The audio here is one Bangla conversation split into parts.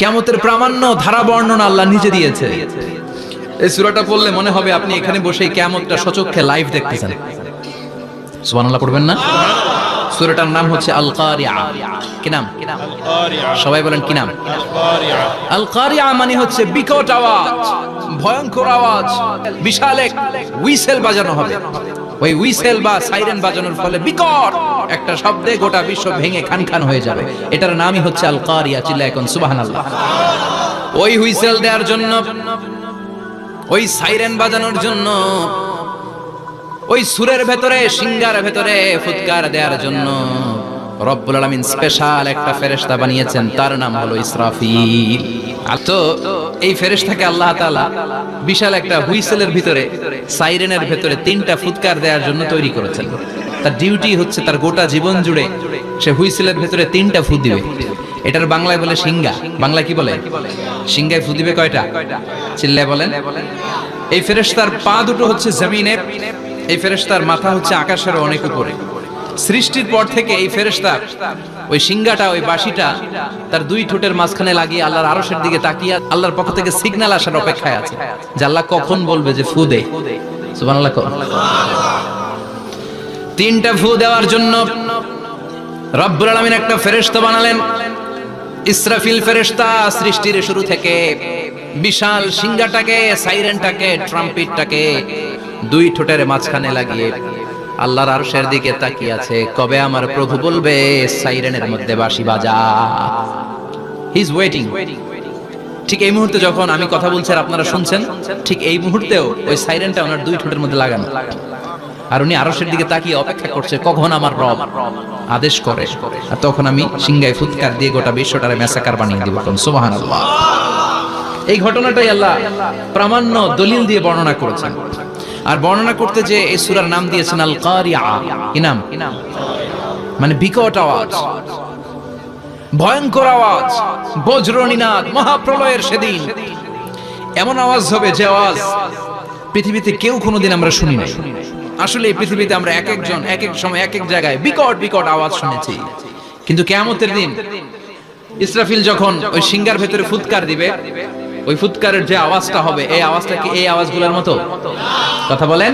কেমতের প্রামাণ্য ধারা বর্ণনা আল্লাহ নিজে দিয়েছে। এই সূরাটা পড়লে মনে হবে আপনি এখানে বসে কেমতটা সচক্ষে লাইভ দেখতেছেন। সুবহানাল্লাহ পড়বেন না? সূরাটার নাম হচ্ছে আল কি নাম? সবাই বলেন কি নাম? আল মানে হচ্ছে বিকট আওয়াজ, ভয়ঙ্কর আওয়াজ, বিশাল এক হুইসেল বাজানো হবে। ওই হুইসেল বা সাইরেন বাজানোর ফলে বিকট একটা শব্দে গোটা বিশ্ব ভেঙে খান খান হয়ে যাবে। এটার নামই হচ্ছে আল কারিয়া চিল্লা এখন, সুবহানাল্লাহ। ওই হুইসেল দেওয়ার জন্য, ওই সাইরেন বাজানোর জন্য, ওই সুরের ভেতরে সিঙ্গার ভেতরে ফুৎকার দেওয়ার জন্য রব্বুল আলামিন স্পেশাল একটা ফেরেশতা বানিয়েছেন। তার নাম হলো ইসরাফিল। তো এই ফেরেশতাকে আল্লাহ তাআলা বিশাল একটা হুইসেলের ভিতরে, সাইরেনের ভেতরে তিনটা ফুৎকার দেওয়ার জন্য তৈরি করেছেন। তার ডিউটি হচ্ছে তার গোটা জীবন জুড়ে সে হুইসেলের ভেতরে তিনটা ফু দিবে। এটার বাংলায় বলে সিঙ্গা বাংলা কি বলে? সিঙ্গায় ফু দিবে কয়টা? চিল্লায় বলেন। এই ফেরেশতার পা দুটো হচ্ছে জমিনে, এই ফেরেশতার মাথা হচ্ছে আকাশের অনেক উপরে। সৃষ্টির পর থেকে এই ফেরেশতা ওই সিঙ্গাটা ওই বাঁশিটা তার দুই ঠোঁটের মাঝখানে লাগিয়ে আল্লাহর আরশের দিকে তাকিয়ে আল্লাহর পক্ষ থেকে সিগন্যাল আসার অপেক্ষায় আছে। যে আল্লাহ কখন বলবে যে ফু দে। সুবহানাল্লাহ। তিনটা ফু দেওয়ার জন্য রব্বুল আলামিন একটা ফেরেশতা বানালেন। ইসরাফিল ফেরেশতা সৃষ্টির শুরু থেকে বিশাল সিঙ্গাটাকে সাইরেনটাকে ট্রাম্পিটটাকে দুই ঠোঁটের মাঝখানে লাগিয়ে আল্লাহর আরশের দিকে তাকিয়ে আছে। কবে আমার প্রভু বলবে, সাইরেনের মধ্যে বাঁশি বাজা। হি ইজ ওয়েটিং ঠিক এই মুহূর্তে যখন আমি কথা বলছি আর আপনারা শুনছেন, ঠিক এই মুহূর্তেও ওই সাইরেনটা ওনার দুই ঠোঁটের মধ্যে লাগানো। আর উনি আরশের দিকে তাকিয়ে অপেক্ষা করছে, কখন আমার রব আদেশ করে? আর তখন আমি সিংগায় ফুৎকার দিয়ে গোটা বিশ্বটারে মেসাকার বানিয়ে দিব সুবহানাল্লাহ। এই ঘটনাটাই আল্লাহ প্রামাণ্য দলিল দিয়ে বর্ণনা করেছেন। আর বর্ণনা করতে যে এই সূরার নাম দিয়েছেন আল কারিয়া কি নাম? মানে বিকট আওয়াজ, ভয়ঙ্কর আওয়াজ, বজ্রনীনাদ, মহাপ্রলয়ের সেদিন। এমন আওয়াজ হবে যে আওয়াজ পৃথিবীতে কেউ কোনোদিন আমরা শুনি নাই। আসলে এই পৃথিবীতে আমরা এক একজন, এক এক সময়, এক এক জায়গায় বিকট বিকট আওয়াজ শুনেছি। কিন্তু কেয়ামতের দিন ইসরাফিল যখন ওই সিঙ্গার ভেতরে ফুৎকার দিবে, ওই ফুৎকারের যে আওয়াজটা হবে, এই আওয়াজটা কি এই আওয়াজগুলোর মতো? কথা বলেন?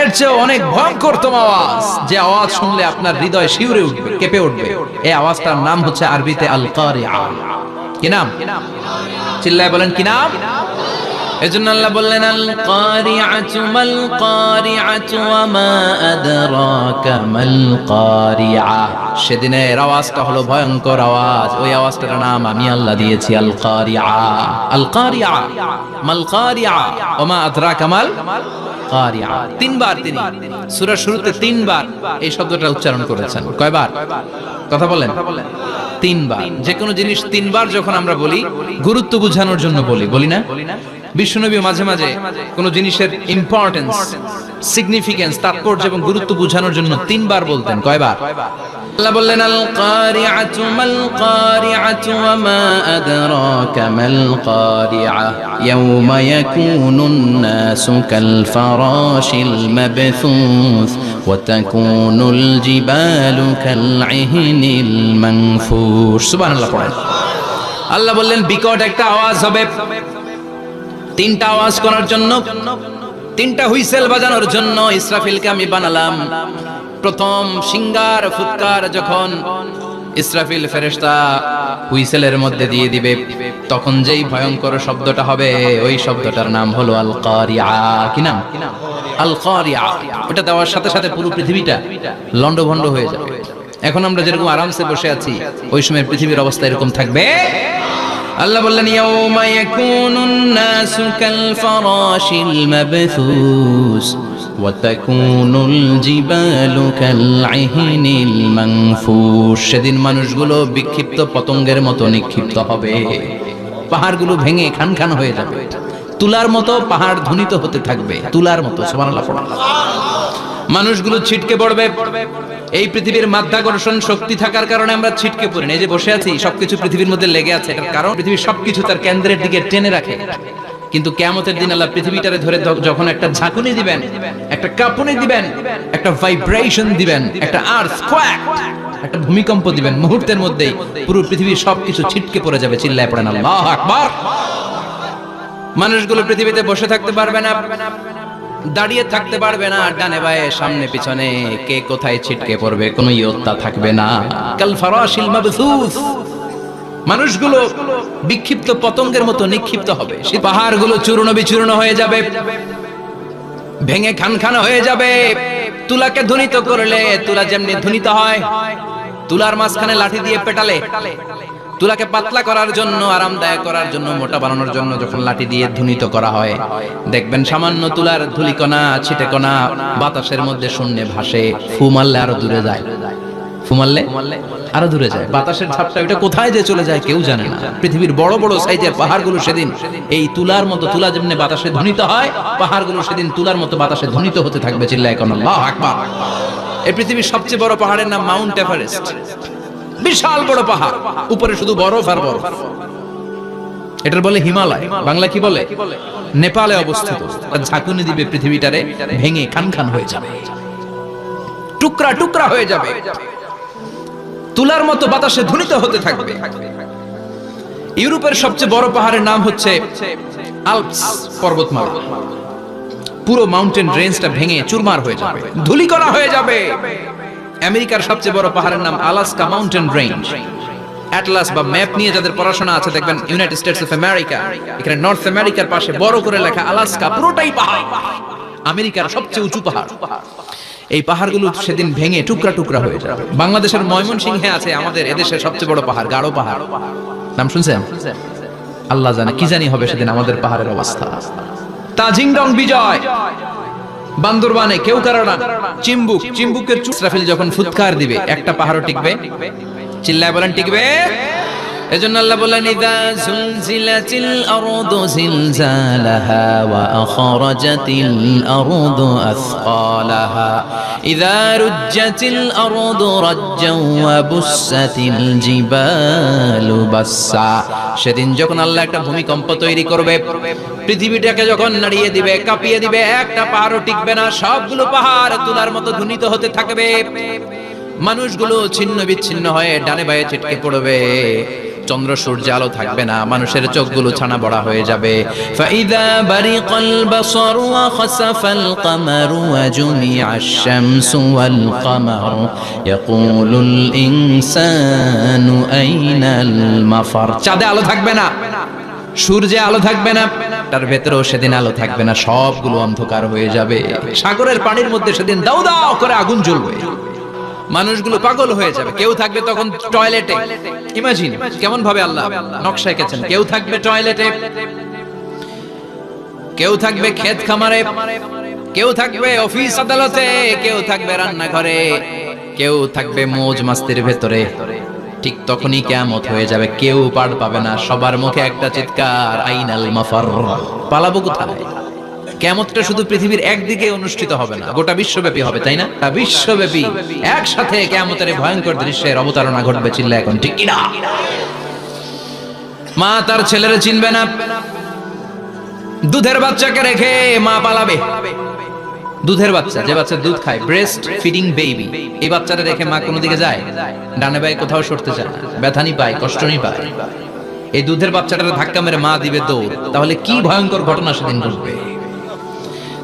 এর চেয়ে অনেক ভয়ঙ্করতম আওয়াজ। যে আওয়াজ শুনলে আপনার হৃদয় শিউরে উঠবে, কেঁপে উঠবে। এই আওয়াজটার নাম হচ্ছে আরবিতে আল কারিয়া কি নাম? চিল্লায় বলেন কি নাম? এজন্য আল্লাহ বললেন আল কারিআতু মাল কারিআতু ওয়া মা আদরাকা মাল কারিআ সেদিনের আওয়াজটা হলো ভয়ঙ্কর আওয়াজ। ওই আওয়াজটার নাম আমি আল্লাহ দিয়েছি আল কারিআ আল কারিআ মাল কারিআ ওয়া মা আদরাকা মাল কারিআ তিনবার তিনি সূরার শুরুতে তিনবার এই শব্দটা উচ্চারণ করেছেন। কয়বার? কথা বলেন। তিনবার। যে কোনো জিনিস তিনবার যখন আমরা বলি, গুরুত্ব বোঝানোর জন্য বলি বলি না? বিশ্বনবী মাঝে মাঝে কোনো জিনিসের ইম্পর্টেন্স সিগনিফিকেন্স তাৎপর্য এবং গুরুত্ব বোঝানোর জন্য তিনবার বলতেন। কয়বার? আল্লাহ বললেন আল কারিআতু মাল কারিআতু ওয়া মা আদরাকা মাল কারিআ ইয়াওমা ইয়াকুনুন নাসু কাল ফারাশিল মাবথুস ওয়া তাকুনুল জিবালু কাল ইহনিল মানফুস সুবহানাল্লাহ পড়েন। আল্লাহ বললেন বিকট একটা আওয়াজ হবে। তিনটা আওয়াজ করার জন্য, তিনটা হুইসেল বাজানোর জন্য ইসরাফিলকে আমি বানালাম। প্রথম সিঙ্গার, ফুৎকার যখন ইসরাফিল ফেরেশতা হুইসেলের মধ্যে দিয়ে দিবে, তখন যেই ভয়ঙ্কর শব্দটা হবে, ওই শব্দটার নাম হলো আল কারিয়া কি নাম? আল কারিয়া ওটা দেওয়ার সাথে সাথে পুরো পৃথিবীটা লন্ডভন্ড হয়ে যাবে। এখন আমরা যেরকম আরামসে বসে আছি, ওই সময় পৃথিবীর অবস্থা এরকম থাকবে। আল্লাহ বললেন, ইয়াউমা ইয়াকুনুন নাসু সেদিন মানুষগুলো বিক্ষিপ্ত পতঙ্গের মতো নিক্ষিপ্ত হবে। পাহাড়গুলো ভেঙে খান খান হয়ে যাবে। তুলার মতো পাহাড় ধ্বনিত হতে থাকবে। তুলার মতো মানুষগুলো ছিটকে পড়বে। এই পৃথিবীর মাধ্যাকর্ষণ শক্তি থাকার কারণে আমরা ছিটকে পড়ি, এই যে বসে আছি, সবকিছু পৃথিবীর মধ্যে লেগে আছে, এটার কারণ পৃথিবীর সবকিছু তার কেন্দ্রের দিকে টেনে রাখে। কিন্তু কেয়ামতের দিন আল্লাহ পৃথিবীটারে ধরে যখন একটা ঝাঁকুনি দিবেন, একটা কাঁপুনি দিবেন, একটা ভাইব্রেশন দিবেন, একটা আর্থ একটা ভূমিকম্প দিবেন, মুহূর্তের মধ্যেই পুরো পৃথিবীর সবকিছু ছিটকে পড়ে যাবে, চিল্লায় পড়েন আল্লাহ আকবার। মানুষগুলো পৃথিবীতে বসে থাকতে পারবে না। দাঁড়িয়ে থাকতে পারবে না, ডানে বায়ে, সামনে পিছনে। কে কোথায় ছিটকে পড়বে, কোনো ইয়ত্তা থাকবে না। কাল ফারাশিল মাবথুস মানুষগুলো বিক্ষিপ্ত পতঙ্গের মতো নিক্ষিপ্ত হবে। সে পাহাড়গুলো চূর্ণ বিচূর্ণ হয়ে যাবে। ভেঙে খান খান হয়ে যাবে। তুলাকে ধ্বনিত করলে, তুলা যেমনি ধ্বনিত হয়, তুলার মাঝখানে লাঠি দিয়ে পেটালে তুলাকে পাতলা করার জন্য, আরামদায়ক করার জন্য, মোটা বানানোর জন্য যখন লাঠি দিয়ে ধ্বনিত করা হয়, দেখবেন সামান্য তুলার ধুলিকণা, ছিটেকণা বাতাসের মধ্যে শূন্যে ভাসে, ফু আরও দূরে যায়। ফু মারলে আরও দূরে যায়। বাতাসের ঝাপটা ওটা কোথায় যে চলে যায় কেউ জানে না। পৃথিবীর বড় বড় সাইজের পাহাড়গুলো সেদিন, এই তুলার মতো তুলা যেমনি বাতাসে ধ্বনিত হয়, পাহাড়গুলো সেদিন তুলার মতো বাতাসে ধ্বনিত হতে থাকবে, চিল্লায় কোন, আল্লাহ আকবার। এই পৃথিবীর সবচেয়ে বড় পাহাড়ের নাম মাউন্ট এভারেস্ট। বিশাল বড় পাহাড়। উপরে শুধু বরফ আর বরফ। এটার বলে হিমালয়। বাংলা কি বলে? নেপালে অবস্থিত। ঝাঁকুনি দিবে পৃথিবীটারে ভেঙে খান খান হয়ে যাবে। টুকরা টুকরা হয়ে যাবে। তুলার মতো বাতাসে ধ্বনিত হতে থাকবে। ইউরোপের সবচেয়ে বড় পাহাড়ের নাম হচ্ছে আলপস পর্বতমালা। পুরো মাউন্টেন রেঞ্জটা ভেঙে চুরমার হয়ে যাবে। ধুলিকণা হয়ে যাবে। আমেরিকার সবচেয়ে বড় পাহাড়ের নাম আলাস্কা মাউন্টেন রেঞ্জ। অ্যাটলাস বা ম্যাপ নিয়ে যাদের পড়াশোনা আছে, দেখবেন ইউনাইটেড স্টেটস অফ আমেরিকা এখানে নর্থ আমেরিকার পাশে বড় করে লেখা আলাস্কা পুরোটাই পাহাড়। আমেরিকার সবচেয়ে উঁচু পাহাড়। এই পাহাড়গুলো সেদিন ভেঙে টুকরা টুকরা হয়ে যাবে। বাংলাদেশের ময়মনসিংহে আছে আমাদের এদেশের সবচেয়ে বড় পাহাড়, গাঢ় পাহাড়। নাম শুনছেন? আল্লাহ জানে কি জানি হবে সেদিন আমাদের পাহাড়ের অবস্থা। তাজিংডং বিজয়। বান্দরবানে কেউ কারও না। চিম্বুক চিম্বুকের চুসরাফিল যখন ফুৎকার দিবে, একটা পাহাড়ও টিকবে। চিল্লায় বলেন, টিকবে? এজন্য আল্লাহ বলেন, ইদা জুলজিলাতিল আরদু জিলজালাহা ওয়া আখরাজাতিল আরদু আসকালাহা ইদা রুজ্জাতিল আরদু রাজ্জাও ওয়া বুসাতিল জিবালু বাসসা। সেদিন যখন আল্লাহ একটা ভূমিকম্প তৈরি করবে, পৃথিবীটাকে যখন নাড়িয়ে দিবে, কাঁপিয়ে দিবে, একটা পাহাড়ও টিকবে না, সবগুলো পাহাড় তুলার মতো ধ্বনিত হতে থাকবে। মানুষগুলো ছিন্ন বিচ্ছিন্ন হয়ে ডানে বায়ে ছিটকে পড়বে। চন্দ্র সূর্য আলো থাকবে না, মানুষের চোখগুলো ছানা বড়া হয়ে যাবে। ফাইদা বারিকাল বাসার ওয়া খাসাফাল কামার ওয়া জুমিআশ ওয়াল ইয়াকুলুল ইনসানু আইনাল মাফার চাঁদে আলো থাকবে না, সূর্যে আলো থাকবে না, তার ভেতরেও সেদিন আলো থাকবে না, সবগুলো অন্ধকার হয়ে যাবে। সাগরের পানির মধ্যে সেদিন দাউ দাউ করে আগুন জ্বলবে। মানুষগুলো পাগল হয়ে যাবে। কেউ থাকবে তখন টয়লেটে ইমাজিন কেমন ভাবে আল্লাহ নকশা এঁকেছেন কেউ থাকবে টয়লেটে কেউ থাকবে ক্ষেত খামারে। কেউ থাকবে অফিস আদালতে। কেউ থাকবে রান্নাঘরে। কেউ থাকবে মোজ মাস্তির ভেতরে। ঠিক তখনই কেয়ামত হয়ে যাবে। কেউ পার পাবে না। সবার মুখে একটা চিৎকার। আইনাল মাফার। পালাবো কোথায়? কেমতটা শুধু পৃথিবীর একদিকে অনুষ্ঠিত হবে না, গোটা বিশ্বব্যাপী হবে, তাই না? বিশ্বব্যাপী একসাথে কেমতের ভয়ঙ্কর দৃশ্যের অবতারণা ঘটবে চিল্লা এখন, ঠিক কিনা মা তার ছেলের চিনবে না। দুধের বাচ্চাকে রেখে মা পালাবে। দুধের বাচ্চা, যে বাচ্চা দুধ খায় ব্রেস্ট ফিডিং বেবি এই বাচ্চাটা রেখে মা কোনো দিকে যায়? ডানে বায়ে কোথাও সরতে চায় না ব্যথানি পায়, কষ্ট কষ্টনি পায়। এই দুধের বাচ্চাটার ধাক্কা মেরে মা দিবে দৌড়। তাহলে কি ভয়ঙ্কর ঘটনা সেদিন ঘটবে?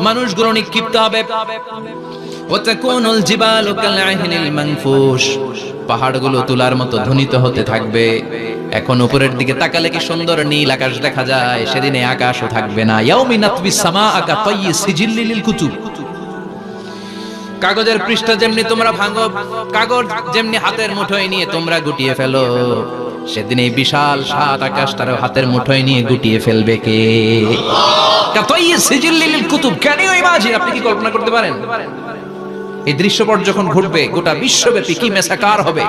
মানুষগুলো নিক্ষিপ্ত হবে। পাহাড়গুলো তুলার মতো ধ্বনিত হতে থাকবে। এখন উপরের দিকে তাকালে কি সুন্দর নীল আকাশ দেখা যায়, সেদিনে আকাশও থাকবে না। কাগজের পৃষ্ঠা যেমনি তোমরা ভাঙো, কাগজ যেমনি হাতের মুঠোয় নিয়ে তোমরা গুটিয়ে ফেলো। সেদিন এই বিশাল সাত তার হাতের মুঠোয় নিয়ে গুটিয়ে ফেলবে কে? কুতুব, কেন আপনি কি কল্পনা করতে পারেন? এই দৃশ্যপট যখন ঘটবে, গোটা বিশ্বব্যাপী কি মেসাকার হবে?